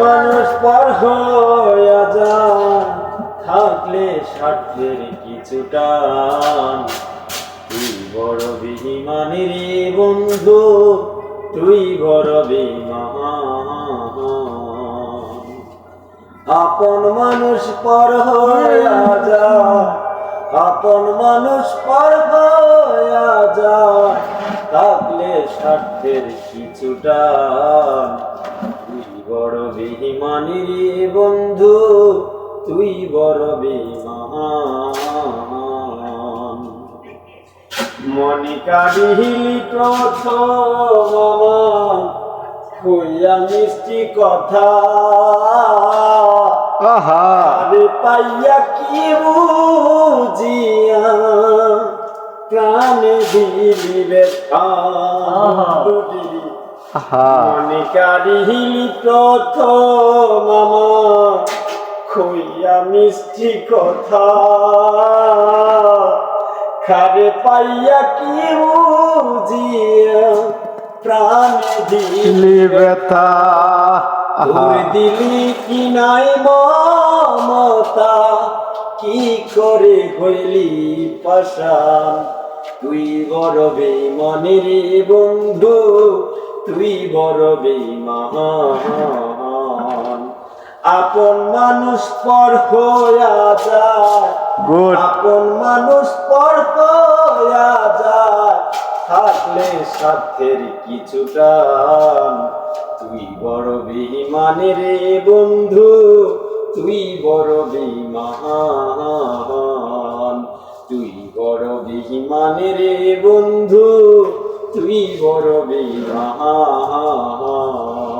মানুষ পার যায় থাকলে স্বার্থের কিছুটা তুই বড় বিমানের বন্ধু, তুই বড় বিমান আপন মানুষ পর হইয়া যায় আপন মানুষ পর হইয়া যায় থাকলে স্বার্থের কিছুটা বড় বেহিমানি রে বন্ধু তুই বড় বেমান মনিকা বিহিলি হইয়া মিষ্টি কথা। আহা। পাইয়া কি বুঝিয়া প্রাণে দিলি ব্যথা। দুটি আহা মনিকারিহিলি প্রথম খুইয়া মিষ্টি কথা। খারে পাইয়া কি বুঝিয়া প্রাণে দিলি ব্যথা। তোর দিলি কি নাই মমতা কি করে হইলি পাশান তুই বড় বেমনের বন্ধু তুই বড় বেমান আপন মানুষ পর হইয়া যায়। আপন মানুষ পর হইয়া যায়। থাকলে সাধ্যের কিছুটা তুই বড় বিমানের বন্ধু। তুই বড় বিমান তুই বড় বিমানের বন্ধু। তুমি বড় বীর হা হা